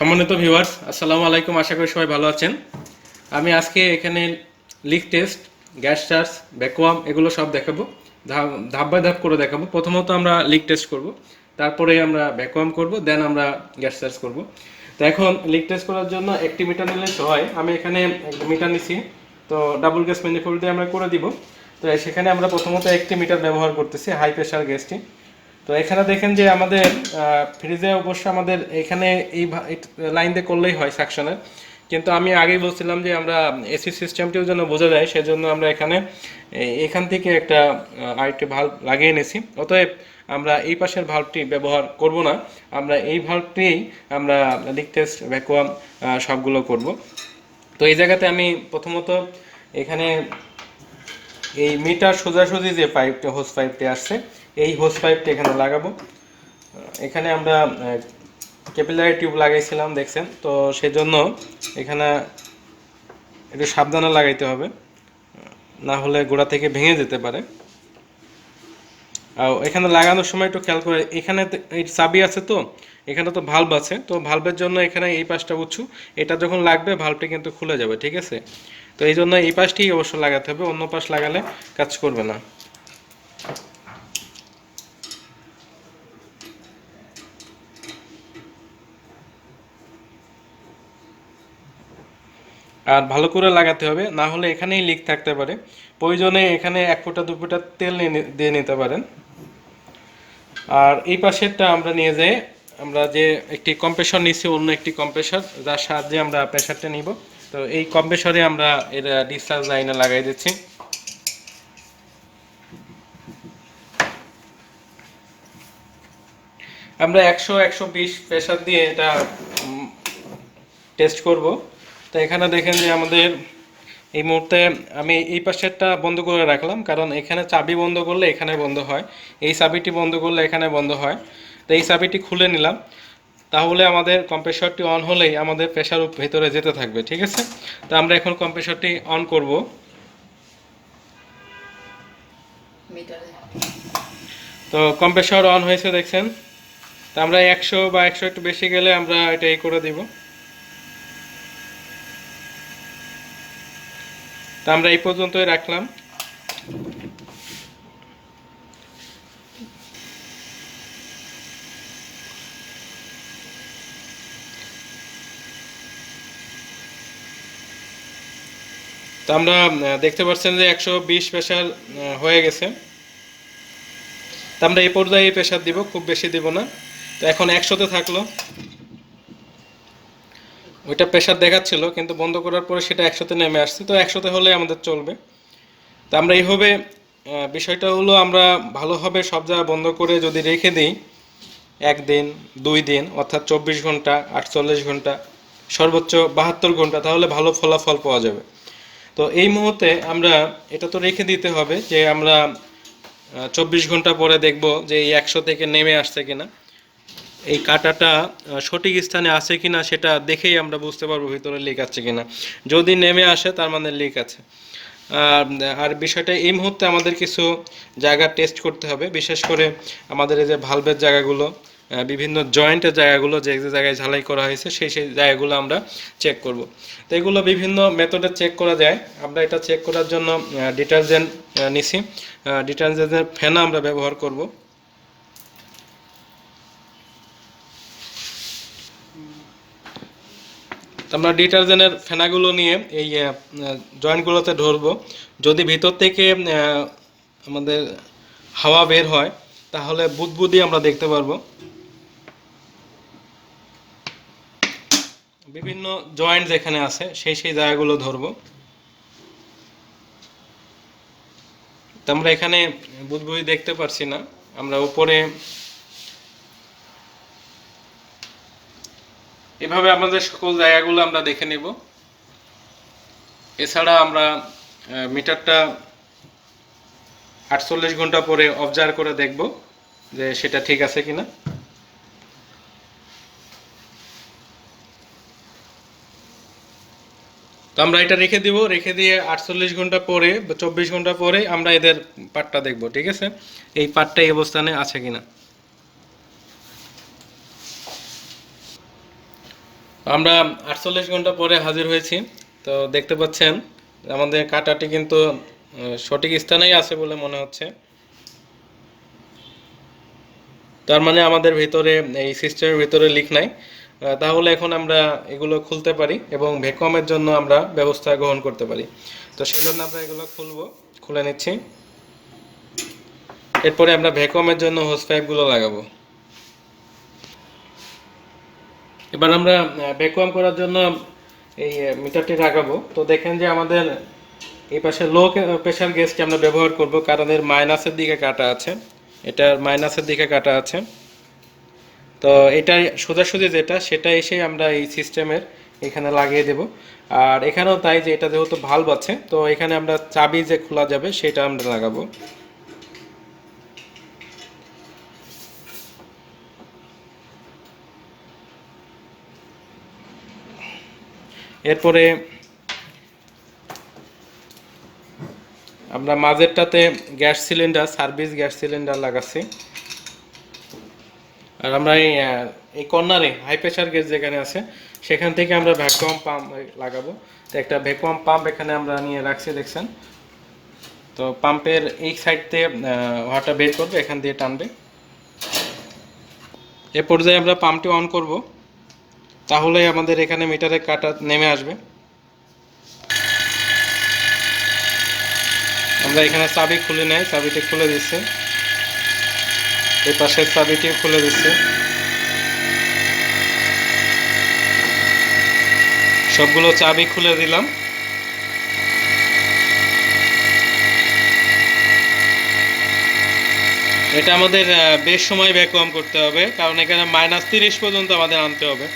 সম্মানিত ভিউয়ার্স আসসালামু আলাইকুম, আশা করি সবাই ভালো আছেন। আমি আজকে এখানে leak test gas charge vacuum এগুলো সব দেখাবো। ধাপ বাই ধাপ করে দেখাবো। প্রথমত আমরা লিক টেস্ট করব, তারপরে আমরা ভ্যাকুয়াম করব দেন আমরা গ্যাস চার্জ করব। তো এখন লিক টেস্ট করার জন্য একটি মিটার নিলে হয়। আমি এখানে মিটার নিছি, তো ডাবল গ্যাস ম্যানিফোল্ড দিয়ে আমরা করে দিব। তো সেখানে আমরা প্রথমত একটি মিটার ব্যবহার করতেছি হাই প্রেশার গ্যাসটি তো এখানে দেখেন যে আমাদের ফ্রিজে অবশ্য আমাদের এখানে এই লাইন দিয়ে করলেই হয় সাকশনের কিন্তু আমি আগেই বলছিলাম যে আমরা এসি সিস্টেমটিও যেন বোঝা যায়, সেজন্য আমরা এখানে এখান থেকে একটা আরেকটি ভাল্ব লাগিয়ে নিয়েছি অতএব আমরা এই পাশের ভাল্বটি ব্যবহার করব না। আমরা এই ভাল্বটিই আমরা লিক টেস্ট ভ্যাকুয়াম সবগুলো করব। তো এই জায়গাতে আমি প্রথমত এখানে এই মিটার সোজাসুজি যে পাইপটা হোস পাইপটি আসছে এই হোস পাইপটা এখানে লাগাবো। এখানে আমরা ক্যাপিলারি টিউব লাগাইছিলাম, দেখছেন? তো সেজন্য এখানে একটু সাবধানে লাগাইতে হবে না হলে গোড়া থেকে ভেঙে যেতে পারে। আর এখানে লাগানোর সময় একটু খেয়াল করে, এখানে এই চাবি আছে তো, এখানে তো ভাল্ব আছে, তো ভাল্বের জন্য এখানে এই পাশটা উঁচু, এটা যখন লাগবে ভাল্বটি কিন্তু খুলে যাবে, ঠিক আছে? তো এই জন্য এই পাশটি অবশ্য লাগাতে হবে, অন্য পাশ লাগালে কাজ করবে না। আর ভালো করে লাগাতে হবে, না হলে এখানেই লিক থাকতে পারে। প্রয়োজনে এখানে এক ফোঁটা, দু ফোঁটা তেল দিয়ে নিতে পারেন। আর এই পাশেরটা আমরা নিয়ে যাই। আমরা যে একটি কম্প্রেসর নিচ্ছি, অন্য একটি কম্প্রেসর যার সাহায্যে আমরা প্রেশারটা নিব। তো এই কম্প্রেসরে আমরা এর ডিসচার্জ লাইনে লাগাই দিচ্ছি। আমরা একশো একশো বিশ প্রেশার দিয়ে এটা টেস্ট করব। তো এখানে দেখেন যে আমাদের এই মুহূর্তে আমি এই পাশেরটা বন্ধ করে রাখলাম, কারণ এখানে চাবি বন্ধ করলে এখানে বন্ধ হয়। এই চাবিটি বন্ধ করলে এখানে বন্ধ হয়। তো এই চাবিটি খুলে নিলাম। তাহলে আমাদের কম্প্রেসরটি অন হলেই আমাদের প্রেশার ভেতরে যেতে থাকবে, ঠিক আছে? তো আমরা এখন কম্প্রেসরটি অন করব। তো কম্প্রেসর অন হয়েছে, দেখছেন? তো আমরা একশো বা একশো একটু বেশি গেলে আমরা এটা এই করে দিব। তো আমরা এই পর্যন্তই রাখলাম। তো আমরা দেখতে পাচ্ছেন যে একশো বিশ প্রেশার হয়ে গেছে। তো আমরা এই পর্যায়ে প্রেশার দিব, খুব বেশি দিব না। তো এখন একশোতে থাকল। ওইটা প্রেশার দেখাচ্ছিল, কিন্তু বন্ধ করার পরে সেটা একসাথে নেমে আসছে। তো একসাথে হলে আমাদের চলবে। তো আমরা এইভাবে বিষয়টা হলো আমরা ভালোভাবে সব জায়গা বন্ধ করে যদি রেখে দিই, একদিন, দুই দিন, অর্থাৎ চব্বিশ ঘণ্টা, আটচল্লিশ ঘণ্টা, সর্বোচ্চ বাহাত্তর ঘণ্টা, তাহলে ভালো ফলাফল পাওয়া যাবে। তো এই মুহূর্তে আমরা, এটা তো রেখে দিতে হবে যে আমরা চব্বিশ ঘণ্টা পরে দেখব যে এই একশো থেকে নেমে আসছে কিনা। এই কাঁটাটা সঠিক স্থানে আছে কিনা সেটা দেখেই আমরা বুঝতে পারব ভিতরে লিক আছে কিনা। যদি নেমে আসে, তার মানে লিক আছে। আর আর বিষয়টা এই মুহূর্তে আমাদের কিছু জায়গা টেস্ট করতে হবে। বিশেষ করে আমাদের এই যে ভালভের জায়গাগুলো বিভিন্ন জয়েন্টের জায়গাগুলো, যে যে জায়গায় ঝালাই করা হয়েছে, সেই সেই জায়গাগুলো আমরা চেক করব। তো এগুলো বিভিন্ন মেথডে চেক করা যায়। আমরা এটা চেক করার জন্য ডিটারজেন্ট নিছি। ডিটারজেন্টের ফেনা আমরা ব্যবহার করব। আমরা ডিটারজেন্টের ফেনাগুলো নিয়ে এই জয়েন্টগুলোতে ধরবো। যদি ভিতর থেকে আমাদের হাওয়া বের হয়, তাহলে বুদবুদি আমরা দেখতে পারব। বিভিন্ন জয়েন্ট যেখানে আছে, সেই সেই জায়গাগুলো ধরবো। আমরা এখানে বুদবুদি দেখতে পারছি না। আমরা উপরে এভাবে আমাদের সকল জায়গাগুলো আমরা দেখে নেব। এছাড়া আমরা মিটারটা আটচল্লিশ ঘণ্টা পরে অবজার্ভ করে দেখব যে সেটা ঠিক আছে কিনা। তো আমরা এটা রেখে দিব, রেখে দিয়ে আটচল্লিশ ঘণ্টা পরে, চব্বিশ ঘণ্টা পরে আমরা এদের পার্টটা দেখব, ঠিক আছে? এই পার্টটা এই অবস্থানে আছে কিনা। আমরা আটচল্লিশ ঘণ্টা পরে হাজির হয়েছি। তো দেখতে পাচ্ছেন, আমাদের কাটাটি কিন্তু সঠিক স্থানেই আছে বলে মনে হচ্ছে। তার মানে আমাদের ভিতরে, এই সিস্টেমের ভিতরে লিক নাই। তাহলে এখন আমরা এগুলো খুলতে পারি এবং ভ্যাকুয়ামের জন্য আমরা ব্যবস্থা গ্রহণ করতে পারি। তো সেই জন্য আমরা এগুলো খুলবো, খুলে নিচ্ছি। এরপরে আমরা ভ্যাকুয়ামের জন্য হোস পাইপগুলো লাগাবো। এবার আমরা ভ্যাকুয়াম করার জন্য এই মিটারটি লাগাবো। তো দেখেন যে আমাদের এই পাশে লো প্রেশার গ্যাসটি আমরা ব্যবহার করব, কারণ এর মাইনাসের দিকে কাটা আছে। এটার মাইনাসের দিকে কাটা আছে। তো এটা সোজাসুজি যেটা, সেটা এসে আমরা এই সিস্টেমের এখানে লাগিয়ে দেব। আর এখানেও তাই যে এটা যেহেতু ভাল্ব আছে, তো এখানে আমরা চাবি যে খোলা যাবে, সেটা আমরা লাগাবো। এরপরে আমরা মাঝেরটাতে gas cylinder, service gas cylinder লাগাচ্ছি। আর আমরা এই এই কর্নারে হাই প্রেশার গ্যাস যেখানে আছে, সেখান থেকে আমরা ভ্যাকুয়াম পাম্প লাগাবো। তো একটা ভ্যাকুয়াম পাম্প এখানে আমরা নিয়ে রাখছি, দেখছেন? তো পাম্পের এই সাইড ওয়াটার বের করবে, এখান দিয়ে টানবে। এ পর্যায়ে আমরা পাম্পটি অন করব। তাহলে আমাদের এখানে মিটারে কাটা নেমে আসবে। আমরা এখানে চাবি খুলে নেই, চাবিটি খুলে দিচ্ছে। এই পাশের চাবিটি খুলে দিচ্ছে। সবগুলো চাবি খুলে দিলাম। এটা আমাদের বেশ সময় ভ্যাকুয়াম করতে হবে, কারণ এখানে মাইনাস তিরিশ পর্যন্ত আমাদের আনতে হবে।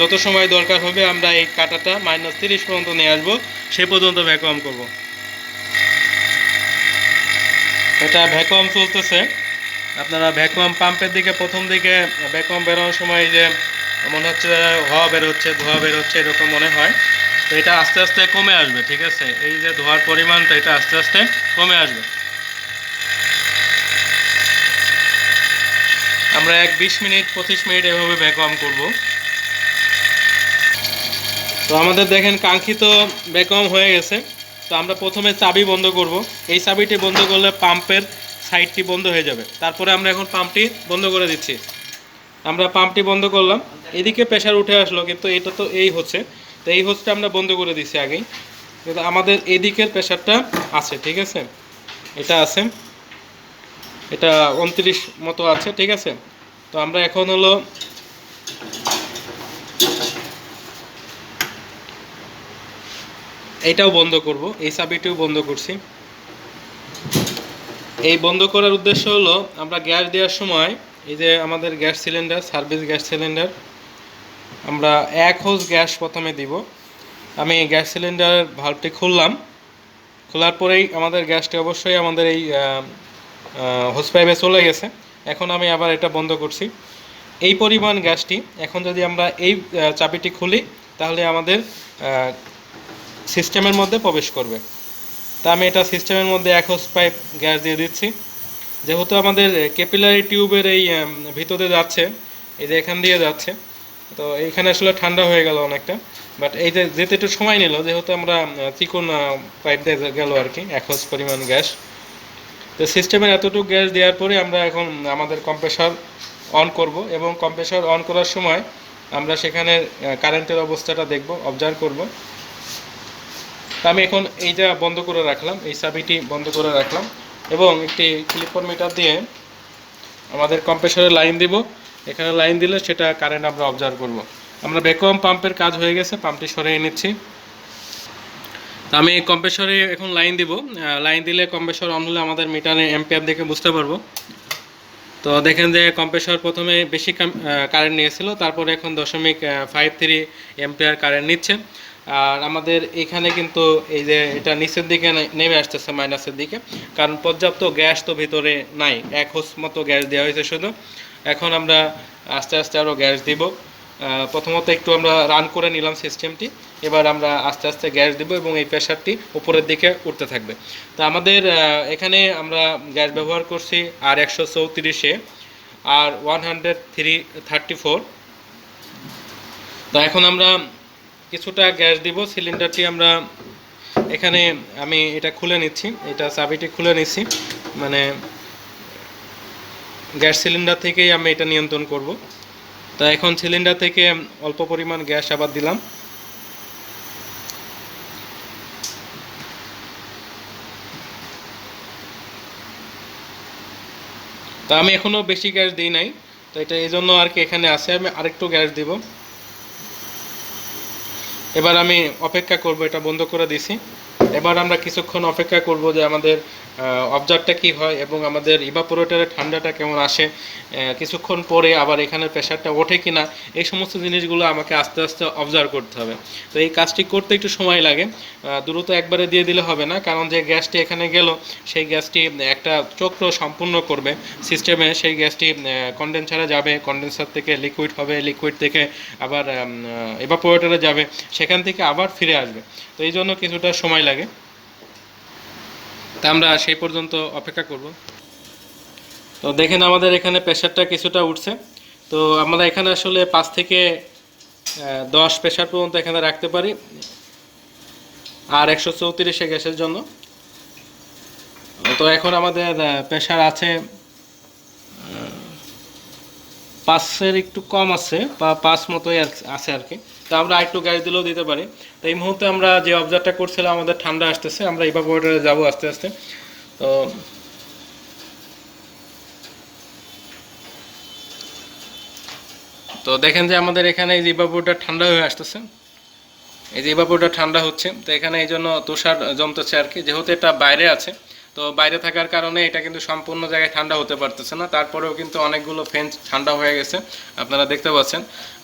যত সময় দরকার হবে আমরা এই কাটাটা মাইনাস তিরিশ পর্যন্ত নিয়ে আসব। সে পর্যন্ত ভ্যাকুয়াম করব। এটা ভ্যাকুয়াম চলতেছে। আপনারা ভ্যাকুয়াম পাম্পের দিকে, প্রথম দিকে ভ্যাকুয়াম বেরোনোর সময় যে মনে হচ্ছে ধোয়া বেরোচ্ছে ধোয়া বেরোচ্ছে এরকম মনে হয়। তো এটা আস্তে আস্তে কমে আসবে, ঠিক আছে? এই যে ধোয়ার পরিমাণটা, এটা আস্তে আস্তে কমে আসবে। আমরা এক বিশ মিনিট, পঁচিশ মিনিট এভাবে ভ্যাকুয়াম করব। তো আমাদের দেখেন কাঙ্ক্ষিত ভ্যাকুয়াম হয়ে গেছে। তো আমরা প্রথমে চাবি বন্ধ করব। এই চাবিটি বন্ধ করলে পাম্পের সাইডটি বন্ধ হয়ে যাবে। তারপরে আমরা এখন পাম্পটি বন্ধ করে দিচ্ছি। আমরা পাম্পটি বন্ধ করলাম। এদিকে প্রেশার উঠে আসলো, কিন্তু এটা তো এই হচ্ছে। তো এই হচ্ছে আমরা বন্ধ করে দিচ্ছি আগেই। কিন্তু আমাদের এদিকের প্রেশারটা আছে, ঠিক আছে? এটা আছে। এটা উনত্রিশ মতো আছে, ঠিক আছে? তো আমরা এখন হলো এইটাও বন্ধ করব, এই চাবিটিও বন্ধ করছি। এই বন্ধ করার উদ্দেশ্য হলো, আমরা গ্যাস দেওয়ার সময়, এই যে আমাদের gas cylinder, service gas cylinder, আমরা এক হোস গ্যাস প্রথমে দিব। আমি গ্যাস সিলিন্ডার ভাল্বটি খুললাম। খোলার পরেই আমাদের গ্যাসটি অবশ্যই আমাদের এই হোস পাইপে চলে গেছে। এখন আমি আবার এটা বন্ধ করছি। এই পরিমাণ গ্যাসটি, এখন যদি আমরা এই চাবিটি খুলি, তাহলে আমাদের সিস্টেমের মধ্যে প্রবেশ করবে। তা আমি এটা সিস্টেমের মধ্যে এক হোস পাইপ গ্যাস দিয়ে দিচ্ছি। যেহেতু আমাদের ক্যাপিলারি টিউবের এই ভিতরে যাচ্ছে, এই যে এখান দিয়ে যাচ্ছে, তো এইখানে আসলে ঠান্ডা হয়ে গেল অনেকটা। বাট এই যে যেতে একটু সময় নিল, যেহেতু আমরা চিকন পাইপ দিয়ে গেল আর কি, এক হোস পরিমাণ গ্যাস। তো সিস্টেমের এতটুকু গ্যাস দেওয়ার পরে আমরা এখন আমাদের কম্প্রেসর অন করব এবং কম্প্রেসর অন করার সময় আমরা সেখানে কারেন্টের অবস্থাটা দেখব, অবজার্ভ করব। আমি এখন এইটা বন্ধ করে রাখলাম, এই চাবিটি বন্ধ করে রাখলাম এবং একটি ক্লিপার মিটার দিয়ে আমাদের কম্প্রেসরে লাইন দিব। এখানে লাইন দিলে সেটা কারেন্ট আমরা অবজার্ভ করব। আমরা ভ্যাকুয়াম পাম্পের কাজ হয়ে গেছে পাম্পটি সরিয়ে নিচ্ছি। তা আমি কম্প্রেসরে এখন লাইন দিব। লাইন দিলে কম্প্রেসর অন হলে আমাদের মিটারে এম্পিয়ার দেখে বুঝতে পারব। তো দেখেন যে কম্প্রেসর প্রথমে বেশি কারেন্ট নিয়েছিল, তারপরে এখন দশমিক ফাইভ থ্রি এম্পিয়ার কারেন্ট নিচ্ছে। আর আমাদের এখানে কিন্তু এই যে এটা নিচের দিকে নেমে আসতেছে মাইনাসের দিকে। কারণ পর্যাপ্ত গ্যাস তো ভিতরে নাই। এক হোস মতো গ্যাস দেওয়া হয়েছে শুধু। এখন আমরা আস্তে আস্তে আরও গ্যাস দিব। প্রথমত একটু আমরা রান করে নিলাম সিস্টেমটি এবার আমরা আস্তে আস্তে গ্যাস দিব এবং এই প্রেশারটি উপরের দিকে উঠতে থাকবে। তো আমাদের এখানে আমরা গ্যাস ব্যবহার করছি আর একশো চৌত্রিশে আর one hundred three thirty four তো এখন আমরা কিছুটা গ্যাস দিব, সিলিন্ডারটি আমরা এখানে আমি এটা খুলে নিচ্ছি, এটা চাবিটি খুলে নিচ্ছি মানে গ্যাস সিলিন্ডার থেকেই আমি এটা নিয়ন্ত্রণ করব। তো এখন সিলিন্ডার থেকে অল্প পরিমাণ গ্যাস আবার দিলাম। তো আমি এখনও বেশি গ্যাস দিই নাই, তো এটা এই জন্য আর কি এখানে আছে, আমি আরেকটু গ্যাস দিব। এবার আমি অপেক্ষা করব, এটা বন্ধ করে দিছি। এবার আমরা কিছুক্ষণ অপেক্ষা করব যে আমাদের অবজারটা কি হয় এবং আমাদের ইভাপোরেটরের ঠান্ডাটা কেমন আসে কিছুক্ষণ পরে আবার এখানে প্রেশারটা ওঠে কিনা, এই সমস্ত জিনিসগুলো আমাকে আস্তে আস্তে অবজার্ভ করতে হবে। তো এই কাজটি করতে একটু সময় লাগে দ্রুত একবারে দিয়ে দিলে হবে না, কারণ যে গ্যাসটি এখানে গেল, সেই গ্যাসটি একটা চক্র সম্পূর্ণ করবে সিস্টেমে সেই গ্যাসটি কন্ডেন্সারে যাবে কন্ডেন্সার থেকে লিকুইড হবে লিকুইড থেকে আবার এভাপোরেটরে যাবে, সেখান থেকে আবার ফিরে আসবে। তো এই জন্য কিছুটা সময় লাগে। তা আমরা সেই পর্যন্ত অপেক্ষা করব। তো দেখেন আমাদের এখানে প্রেশারটা কিছুটা উঠছে। তো আমরা এখানে আসলে পাঁচ থেকে দশ প্রেশার পর্যন্ত এখানে রাখতে পারি। আর একশো চৌত্রিশে গ্যাসের জন্য। তো এখন আমাদের প্রেশার আছে পাঁচের একটু কম আছে, বা পাঁচ মতোই আছে আর কি। তো আমরা আরেকটু গ্যাস দিলেও দিতে পারি। তো এই মুহূর্তে আমরা যে অবজারটা করছিলাম, আমাদের ঠান্ডা আসতেছে, আমরা ইভাপোরেটরে যাব আস্তে আস্তে। তো তো দেখেন যে আমাদের এখানে এই ইভাপোরেটর ঠান্ডা হয়ে আসতেছে। এই যে ইভাপোরেটর ঠান্ডা হচ্ছে, তো এখানে এই জন্য তুষার জমতেছে আর কি, যেহেতু এটা বাইরে আছে তো বাইরে থাকার কারণে এটা কিন্তু সম্পূর্ণ জায়গায় ঠান্ডা হতে পারতেছে না। তারপরেও কিন্তু অনেকগুলো ফ্যান ঠান্ডা হয়ে গেছে, আপনারা দেখতে পাচ্ছেন।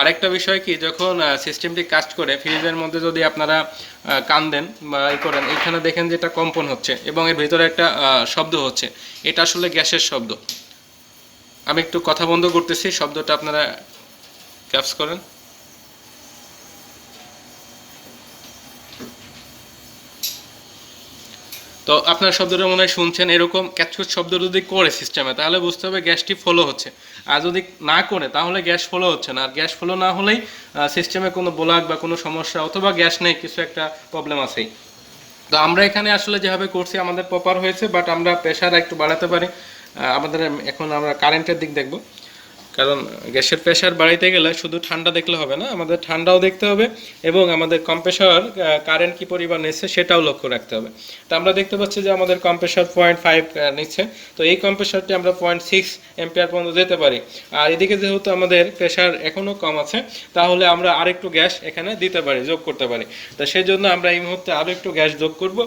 আরেকটা বিষয় কি, যখন সিস্টেমটি কাজ করে, ফ্রিজের মধ্যে যদি আপনারা কান দেন বা ই করেন এখানে দেখেন যে এটা কম্পন হচ্ছে এবং এর ভিতরে একটা শব্দ হচ্ছে। এটা আসলে গ্যাসের শব্দ। আমি একটু কথা বন্ধ করতেছি, শব্দটা আপনারা ক্যাপস করেন। তো আপনার শব্দটা মনে হয় শুনছেন, এরকম ক্যাচকুচ শব্দ যদি করে সিস্টেমে, তাহলে বুঝতে হবে গ্যাসটি ফলো হচ্ছে। আর যদি না করে, তাহলে গ্যাস ফলো হচ্ছে না। আর গ্যাস ফলো না হলেই সিস্টেমে কোনো ব্লক বা কোনো সমস্যা অথবা গ্যাস নেই, কিছু একটা প্রবলেম আছেই। তো আমরা এখানে আসলে যেভাবে করছি, আমাদের প্রপার হয়েছে বাট আমরা প্রেশার একটু বাড়াতে পারি। আমাদের এখন আমরা কারেন্টের দিক দেখব। কারণ গ্যাসের প্রেশার বাড়াইতে গেলে শুধু ঠান্ডা দেখলে হবে না, আমাদের ঠান্ডাও দেখতে হবে এবং আমাদের কম্প্রেসর কারেন্ট কি পরিমাণ নিচ্ছে সেটাও লক্ষ্য রাখতে হবে। তো আমরা দেখতে পাচ্ছি যে আমাদের কম্প্রেসর পয়েন্ট ফাইভ নিচ্ছে। তো এই কম্প্রেসরটি আমরা পয়েন্ট সিক্স এম্পিয়ার পর্যন্ত যেতে পারি। আর এদিকে যেহেতু আমাদের প্রেশার এখনও কম আছে, তাহলে আমরা আরেকটু গ্যাস এখানে দিতে পারি, যোগ করতে পারি। তো সেই জন্য আমরা এই মুহূর্তে আরও একটু গ্যাস যোগ করব।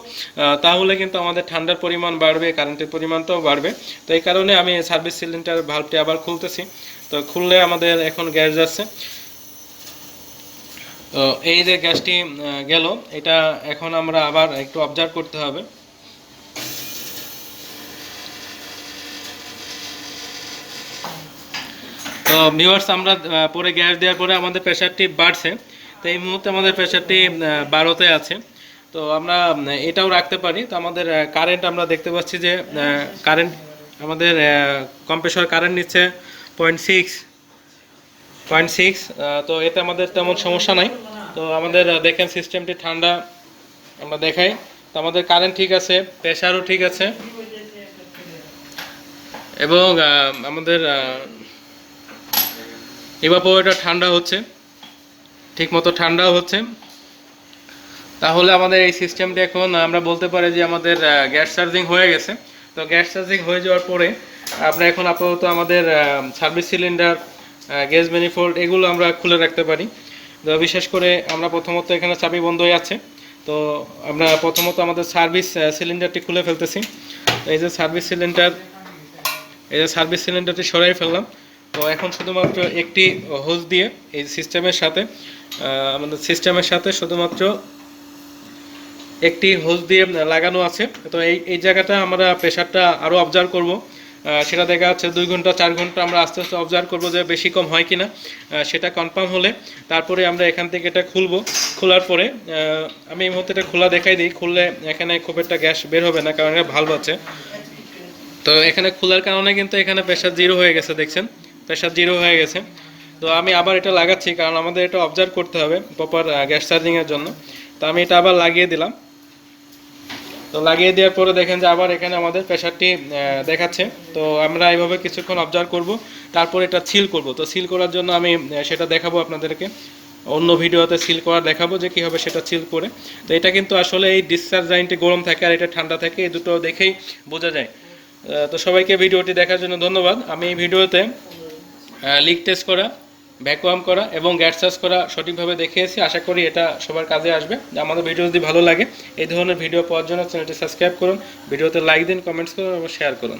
তাহলে কিন্তু আমাদের ঠান্ডার পরিমাণ বাড়বে কারেন্টের পরিমাণটাও বাড়বে। তো এই কারণে আমি সার্ভিস সিলিন্ডার ভাল্বটি আবার খুলতেছি। তো খুললে আমাদের এখন গ্যাস যাচ্ছে। তো এই যে গ্যাসটি গেল, এটা এখন আমরা আবার একটু অবজার্ভ করতে হবে। তো ভিউয়ার্স আমরা পরে গ্যাস দেওয়ার পরে আমাদের প্রেশারটি বাড়ছে। তো এই মুহূর্তে আমাদের প্রেশারটি বারোতে আছে। তো আমরা এটাও রাখতে পারি। তো আমাদের কারেন্ট আমরা দেখতে পাচ্ছি যে কারেন্ট আমাদের কম্প্রেসর কারেন্ট নিচ্ছে। পয়েন্ট সিক্স পয়েন্ট সিক্স তো এতে আমাদের তেমন সমস্যা নাই। তো আমাদের দেখেন সিস্টেমটি ঠান্ডা, আমরা দেখাই। তো আমাদের কারেন্ট ঠিক আছে প্রেশারও ঠিক আছে। এবং আমাদের ইভাপোরেটর ঠান্ডা হচ্ছে ঠিক মতো ঠান্ডাও হচ্ছে। তাহলে আমাদের এই সিস্টেমটি এখন, আমরা বলতে পারি যে আমাদের গ্যাস চার্জিং হয়ে গেছে। তো গ্যাস চার্জিং হয়ে যাওয়ার পরে আমরা এখন আপাতত আমাদের সার্ভিস সিলিন্ডার গ্যাস ম্যানিফোল্ড এগুলো আমরা খুলে রাখতে পারি। তো বিশেষ করে আমরা প্রথমত এখানে চাবি বন্ধ হয়ে আছে। তো আমরা প্রথমত আমাদের সার্ভিস সিলিন্ডারটি খুলে ফেলতেছি। এই যে সার্ভিস সিলিন্ডার এই যে সার্ভিস সিলিন্ডারটি সরাই ফেললাম। তো এখন শুধুমাত্র একটি হোজ দিয়ে এই সিস্টেমের সাথে আমাদের সিস্টেমের সাথে শুধুমাত্র একটি হোজ দিয়ে লাগানো আছে। তো এই এই জায়গাটা আমরা প্রেশারটা আরও অবজার্ভ করব। সেটা দেখা যাচ্ছে দুই ঘণ্টা চার ঘণ্টা আমরা আস্তে আস্তে অবজার্ভ করব যে বেশি কম হয় কিনা। আহ, সেটা কনফার্ম হলে তারপরে আমরা এখান থেকে এটা খুলবো। খোলার পরে আমি এই মুহূর্তে এটা খোলা দেখাই দিই। খুললে এখানে খুব একটা গ্যাস বের হবে না কারণ এটা ভাল্ব আছে। তো এখানে খোলার কারণে কিন্তু এখানে প্রেশার জিরো হয়ে গেছে দেখছেন? প্রেশার জিরো হয়ে গেছে। তো আমি আবার এটা লাগাচ্ছি কারণ আমাদের এটা অবজার্ভ করতে হবে প্রপার গ্যাস চার্জিংয়ের জন্য। তো আমি এটা আবার লাগিয়ে দিলাম। তো লাগিয়ে দেওয়ার পরে দেখেন যে আবার এখানে আমাদের প্রেশারটি দেখাচ্ছে। তো আমরা এইভাবে কিছুক্ষণ অবজার্ভ করব, তারপর এটা সিল করব। তো সিল করার জন্য আমি সেটা দেখাবো আপনাদেরকে। অন্য ভিডিওতে সিল করা দেখাবো যে কীভাবে সেটা সিল করে। তো এটা কিন্তু আসলে এই ডিসচার্জ লাইনটি গরম থাকে আর এটা ঠান্ডা থাকে, এই দুটো দেখেই বোঝা যায়। তো সবাইকে ভিডিওটি দেখার জন্য ধন্যবাদ। আমি এই ভিডিওতে লিক টেস্ট করা ভ্যাকুয়াম করা এবং গ্যাট চার্জ করা সঠিকভাবে দেখিয়েছি। আশা করি এটা সবার কাজে আসবে। আমাদের ভিডিও যদি ভালো লাগে, এই ধরনের ভিডিও পাওয়ার জন্য চ্যানেলটি সাবস্ক্রাইব করুন ভিডিওতে লাইক দিন কমেন্টস করুন এবং শেয়ার করুন।